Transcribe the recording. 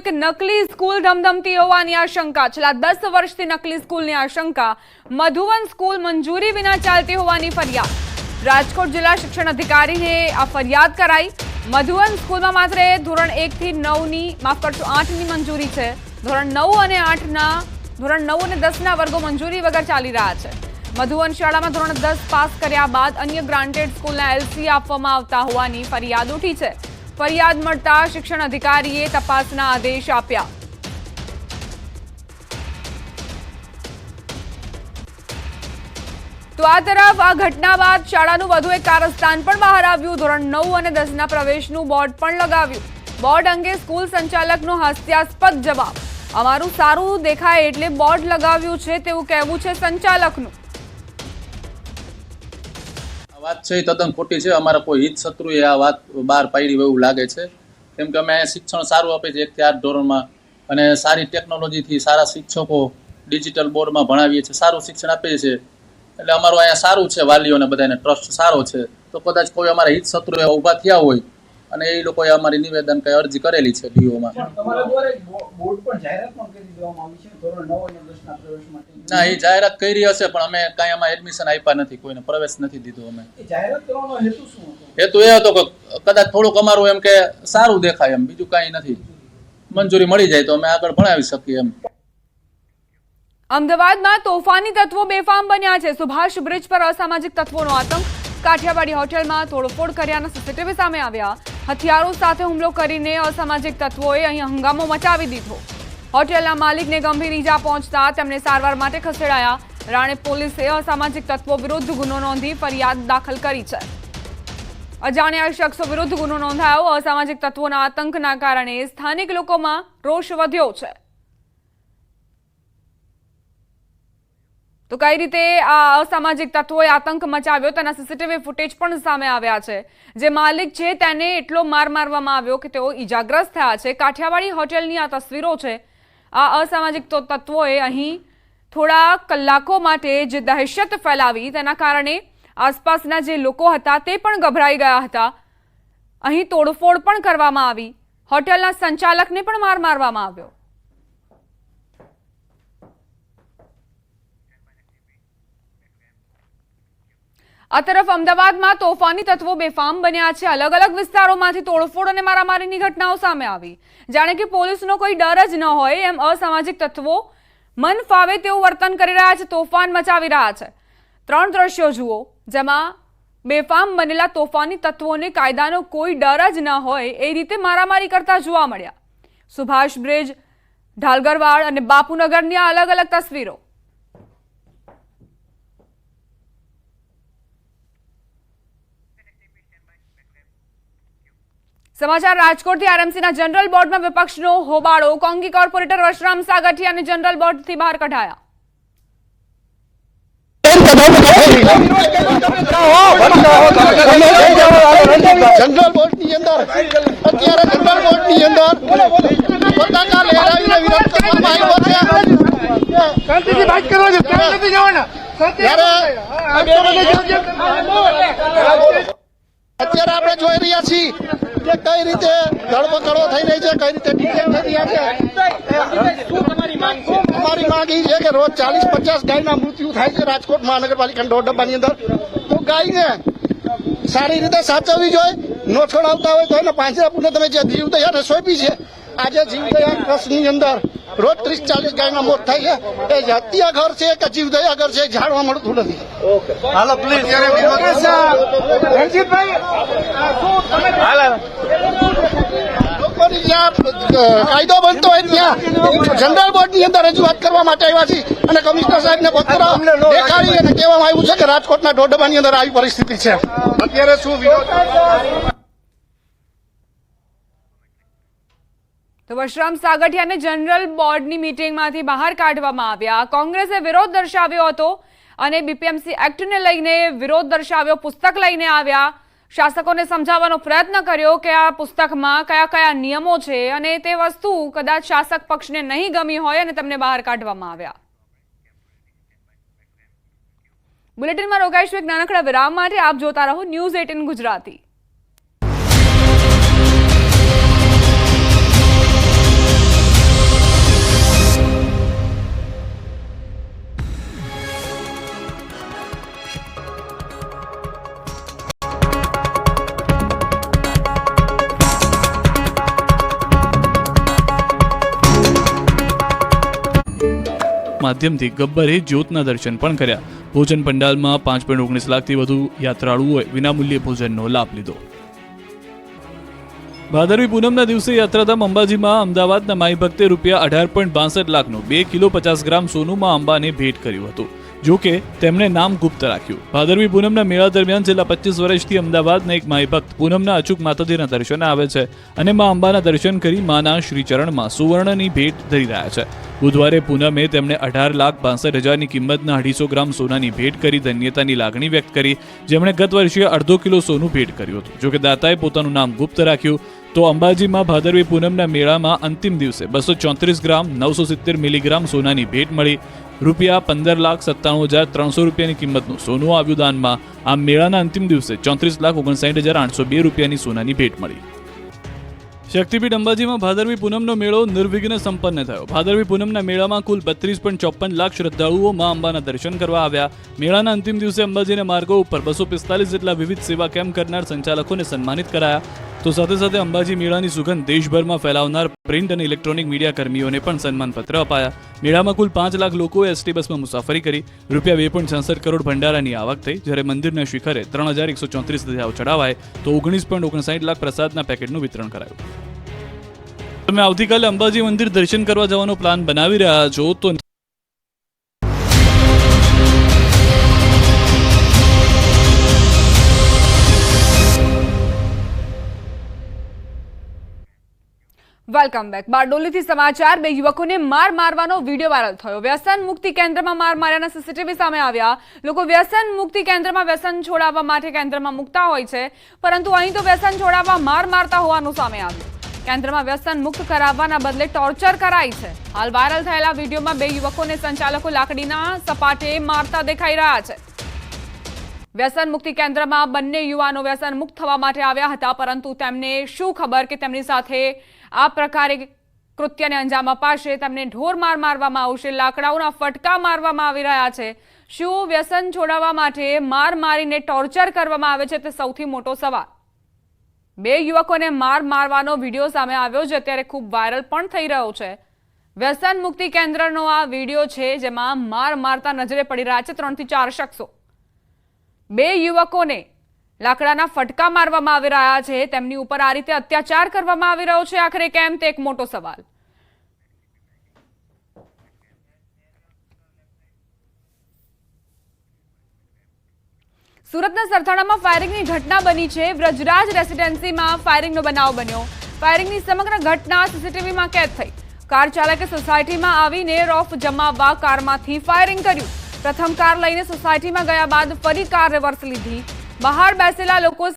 એક નકલી સ્કૂલ ધમધમતી હોવાની આશંકા. છેલ્લા દસ વર્ષથી નકલી સ્કૂલની આશંકા. મધુવન સ્કૂલ મંજૂરી વિના ચાલતી હોવાની ફરિયાદ. રાજકોટ જિલ્લા શિક્ષણ અધિકારીને આ ફરિયાદ કરાઈ. મધુવન સ્કૂલમાં માત્ર ધોરણ એકથી નવની, માફ કરશો, આઠની મંજૂરી છે. ધોરણ નવ અને આઠના, ધોરણ નવ અને દસના વર્ગો મંજૂરી વગર ચાલી રહ્યા છે. મધુવન શાળામાં ધોરણ દસ પાસ કર્યા બાદ અન્ય ગ્રાન્ટેડ સ્કૂલના એલસી આપવામાં આવતા હોવાની ફરિયાદ ઉઠી છે. ફરિયાદ મળતા શિક્ષણ અધિકારીએ તપાસના આદેશ આપ્યા. તો આ તરફ આ ઘટના બાદ શાળાનું વધુ એક કારસ્તાન પણ બહાર આવ્યું. ધોરણ નવ અને દસના પ્રવેશનું બોર્ડ પણ લગાવ્યું. બોર્ડ અંગે સ્કૂલ સંચાલકનો હાસ્યાસ્પદ જવાબ. અમારું સારું દેખાય એટલે બોર્ડ લગાવ્યું છે તેવું કહેવું છે સંચાલકનું. વાત છે એ તદ્દન ખોટી છે. અમારા કોઈ હિત શત્રુએ આ વાત બહાર પાડી હોય એવું લાગે છે. કેમ કે અમે શિક્ષણ સારું આપે છે એકથી આઠ ધોરણમાં અને સારી ટેકનોલોજીથી સારા શિક્ષકો ડિજિટલ બોર્ડમાં ભણાવીએ છીએ, સારું શિક્ષણ આપીએ છીએ. એટલે અમારું અહીંયા સારું છે વાલીઓને બધાને, ટ્રસ્ટ સારો છે. તો કદાચ કોઈ અમારા હિત શત્રુ એવા ઊભા થયા હોય અને એ લોકોએ અમારી નિવેદન કઈ અરજી કરેલી છે ડીઓમાં. પણ તમારા દ્વારા એક બો- બોર્ડ પર જાહેરાત પણ કરી દેવામાં આવી છે. ધોરણ નવ અને દસના પ્રવેશ માટે ના એ જાહેરાત કરી હશે પણ અમે કાંઈ આમાં એડમિશન આપ્યા નથી કોઈને પ્રવેશ નથી દીધો અમે. એ જાહેરાત કરવાનો હેતુ હેતુ? એ હતો કે કદાચ થોડુંક અમારું એમ કે સારું દેખાય એમ બીજું કાંઈ નથી. મંજૂરી મળી જાય તો અમે આગળ ભણાવી શકીએ એમ. અમદાવાદમાં તોફાની તત્વો બેફામ બન્યા છે. સુભાષ બ્રિજ પર અસામાજિક તત્વોનો આતંક. કાઠિયાવાડી હોટેલમાં તોડફોડ કર્યાના સીસીટીવી સામે આવ્યા. હથિયારો સાથે હુમલો કરીને અસામાજિક તત્વોએ અહીં હંગામો મચાવી દીધો. હોટેલના માલિકને ગંભીર ઈજા પહોંચતા તેમને સારવાર માટે ખસેડાયા. રાણે પોલીસે અસામાજિક તત્વો વિરુદ્ધ ગુનો નોંધી ફરિયાદ દાખલ કરી છે. અજાણ્યા શખ્સો વિરુદ્ધ ગુનો નોંધાયો. અસામાજિક તત્વોના આતંકના કારણે સ્થાનિક લોકોમાં રોષ વધ્યો છે. તો કઈ રીતે આ અસામાજિક તત્વોએ આતંક મચાવ્યો? તેના સીસીટીવી ફૂટેજ પણ સામે આવ્યા છે. જે માલિક છે તેને એટલો માર મારવામાં આવ્યો કે તેઓ ઈજાગ્રસ્ત થયા છે. કાઠિયાવાડી હોટેલની આ તસવીરો છે. આ અસામાજિક તત્વોએ અહીં થોડા કલાકો માટે જે દહેશત ફેલાવી, તેના કારણે આસપાસના જે લોકો હતા તે પણ ગભરાઈ ગયા હતા. અહીં તોડફોડ પણ કરવામાં આવી. હોટેલના સંચાલકને પણ માર મારવામાં આવ્યો. આ તરફ અમદાવાદમાં તોફાની તત્વો બેફામ બન્યા છે. અલગ અલગ વિસ્તારોમાંથી તોડફોડ અને મારામારીની ઘટનાઓ સામે આવી. જાણે કે પોલીસનો કોઈ ડર જ ન હોય એમ અસામાજિક તત્વો મન ફાવે તેવું વર્તન કરી રહ્યા છે, તોફાન મચાવી રહ્યા છે. ત્રણ દ્રશ્યો જુઓ, જેમાં બેફામ બનેલા તોફાની તત્વોને કાયદાનો કોઈ ડર જ ન હોય એ રીતે મારામારી કરતા જોવા મળ્યા. સુભાષ બ્રિજ, ઢાલગરવાડ અને બાપુનગરની આ અલગ અલગ તસવીરો. સમાચાર રાજકોટથી આરએમસીના જનરલ બોર્ડમાં વિપક્ષનો હોબાળો. કોંગી કોર્પોરેટર વશરામ સાગઠિયાને જનરલ બોર્ડથી બહાર કઢાયા. રહ્યા છીએ કે કઈ રીતે ધરપકડો થઈ રહી છે, કઈ રીતે અમારી માંગ એ છે કે રોજ ચાલીસ પચાસ ગાયના મૃત્યુ થાય છે રાજકોટ મહાનગરપાલિકાના દોઢ ડબ્બાની અંદર. તો ગાયને સારી રીતે સાચવવી જોઈએ નો છોડાવતા હોય તો એને પાંજરા પૂને તમે જે જીવ જીવદયાને સોંપી છે, આજે જીવ જીવદયા ટ્રસ્ટની અંદર રોજ ત્રીસ ચાલીસ ગાયના મોત થાય છે. એ હત્યા ઘર છે કે જીવદયા ઘર છે એ જાણવા મળતું નથી. હાલો પ્લીઝ લોકોની જ્યાં કાયદો બનતો હોય ત્યાં જનરલ બોર્ડની અંદર રજૂઆત કરવા માટે આવ્યા છીએ. અને કમિશનર સાહેબને પત્ર દેખાડી અને કહેવામાં આવ્યું છે કે રાજકોટના ડોડબાની અંદર આવી પરિસ્થિતિ છે. અત્યારે શું તો વશરામ સાગઠિયાને જનરલ બોર્ડની મિટિંગમાંથી બહાર કાઢવામાં આવ્યા. કોંગ્રેસે વિરોધ દર્શાવ્યો હતો અને બીપીએમસી એક્ટને લઈને વિરોધ દર્શાવ્યો, પુસ્તક લઈને આવ્યા. શાસકોને સમજાવવાનો પ્રયત્ન કર્યો કે આ પુસ્તકમાં કયા કયા નિયમો છે અને તે વસ્તુ કદાચ શાસક પક્ષને નહીં ગમી હોય અને તેમને બહાર કાઢવામાં આવ્યા. બુલેટિનમાં રોકાઈશું એક નાનકડા વિરામ માટે. આપ જોતા રહો ન્યૂઝ એટીન ગુજરાતી. માધ્યમથી ગબ્બરે જ્યોતના દર્શન પણ કર્યા. ભોજન પંડાલમાં પાંચ પોઈન્ટ ઓગણીસ લાખથી વધુ યાત્રાળુઓએ વિનામૂલ્યે ભોજનનો લાભ લીધો. ભાદરવી પૂનમના દિવસે યાત્રાધામ અંબાજીમાં અમદાવાદના માઈ ભક્તે રૂપિયા અઢાર પોઈન્ટ બાસઠ લાખનું બે કિલો પચાસ ગ્રામ સોનુમાં અંબાને ભેટ કર્યું હતું. જો કે, તેમણે નામ ગુપ્ત રાખ્યું. ભાદરવી પૂનમના મેળા દરમિયાન છેલ્લા પચીસ વર્ષથી અમદાવાદના એક માઈભક્ત પૂનમના અચૂક માતાજીના દર્શન આવે છે અને મા અંબાના દર્શન કરી માના શ્રીચરણમાં સુવર્ણની ભેટ ધરી રહ્યા છે. બુધવારે પૂનમે તેમણે અઢાર લાખ બાસઠ હજારની કિંમતના અઢીસો ગ્રામ સોનાની ભેટ કરી ધન્યતાની લાગણી વ્યક્ત કરી, જેમણે ગત વર્ષે અડધો કિલો સોનું ભેટ કર્યું હતું. જોકે દાતાએ પોતાનું નામ ગુપ્ત રાખ્યું, તો અંબાજીમાં ભાદરવી પૂનમના મેળામાં અંતિમ દિવસે બસો ચોત્રીસ ગ્રામ, નવસો સિત્તેર મિલીગ્રામ સોનાની ભેટ મળી. રૂપિયા પંદર લાખ સત્તાણું હજાર ત્રણસો રૂપિયાની કિંમતનું સોનું આવ્યું દાનમાં આ મેળાના અંતિમ દિવસે ચોત્રીસ લાખ ઓગણસાઠ હજાર આઠસો બે રૂપિયાની સોનાની ભેટ મળી. શક્તિપીઠ અંબાજીમાં ભાદરવી પૂનમનો મેળો નિર્વિઘ્ન સંપન્ન થયો. ભાદરવી પૂનમના મેળામાં કુલ બત્રીસ પોઈન્ટ ચોપન લાખ શ્રદ્ધાળુઓ મા અંબાના દર્શન કરવા આવ્યા. મેળાના અંતિમ દિવસે અંબાજીના માર્ગો ઉપર બસો પિસ્તાલીસ જેટલા વિવિધ સેવા કેમ્પ કરનાર સંચાલકોને સન્માનિત કરાયા. તો સાથે સાથે અંબાજી મેળાની સુગંધ દેશભરમાં ફેલાવનાર પ્રિન્ટ અને ઇલેક્ટ્રોનિક મીડિયા કર્મીઓને પણ સન્માનપત્ર અપાયા. મેળામાં કુલ પાંચ લાખ લોકોએ એસટી બસમાં મુસાફરી કરી. રૂપિયા બે પોઈન્ટ છાસઠ કરોડ ભંડારાની આવક થઈ. જ્યારે મંદિરના શિખરે ત્રણ હજાર એકસો ચોત્રીસ ધજાઓ ચડાવાય, તો ઓગણીસ પોઈન્ટ ઓગણસાઠ લાખ પ્રસાદના પેકેટનું વિતરણ કરાયું. તમે આવતીકાલે અંબાજી મંદિર દર્શન કરવા જવાનો પ્લાન બનાવી રહ્યા છો, તો વેલકમ બેક. બારડોલીથી સમાચાર, બે યુવકોને માર મારવાનો વીડિયો વાયરલ થયો. વ્યસન મુક્તિ કેન્દ્રમાં માર માર્યાના સીસીટીવી સામે આવ્યા. લોકો વ્યસન મુક્તિ કેન્દ્રમાં વ્યસન છોડાવવા માટે કેન્દ્રમાં મૂકતા હોય છે, પરંતુ અહીં તો વ્યસન છોડાવવા માર મારતા હોવાનું સામે આવ્યું. કેન્દ્રમાં વ્યસન મુક્ત કરાવવાના બદલે ટોર્ચર કરાય છે. હાલ વાયરલ થયેલા વિડીયોમાં બે યુવકોને સંચાલકો લાકડીના સપાટે મારતા દેખાઈ રહ્યા છે. વ્યસન મુક્તિ કેન્દ્રમાં બંને યુવાનો વ્યસન મુક્ત થવા માટે આવ્યા હતા, પરંતુ તેમને શું ખબર કે તેમની સાથે આ પ્રકારે કૃત્યને અંજામ અપાશે, તેમને ઢોર માર મારવામાં આવશે, લાકડાઓના ફટકા મારવામાં આવી રહ્યા છે. શું વ્યસન છોડાવવા માટે માર મારીને ટોર્ચર કરવામાં આવે છે, તે સૌથી મોટો સવાલ. બે યુવકોને માર મારવાનો વીડિયો સામે આવ્યો છે, અત્યારે ખૂબ વાયરલ પણ થઈ રહ્યો છે. વ્યસન મુક્તિ કેન્દ્રનો આ વીડિયો છે, જેમાં માર મારતા નજરે પડી રહ્યા છે ત્રણથી ચાર શખ્સો. બે યુવકોને લાકડાના ફટકા મારવામાં આવી રહ્યા છે. તેમની ઉપર આ રીતે અત્યાચાર કરવામાં આવી રહ્યો છે. આખરે કેમ તે એક મોટો સવાલ. સુરતના સરથાણામાં ફાયરિંગની ઘટના બની છે. વ્રજરાજ રેસિડેન્સીમાં ફાયરિંગનો બનાવ બન્યો. ફાયરિંગની સમગ્ર ઘટના સીસીટીવીમાં કેદ થઈ. કાર ચાલકે સોસાયટીમાં આવીને રોફ જમાવવા કારમાંથી ફાયરિંગ કર્યું. પ્રથમ કાર લઈને સોસાયટીમાં ગયા બાદ ફરી કાર રિવર્સ લીધી. બહાર બેસેલા લોકો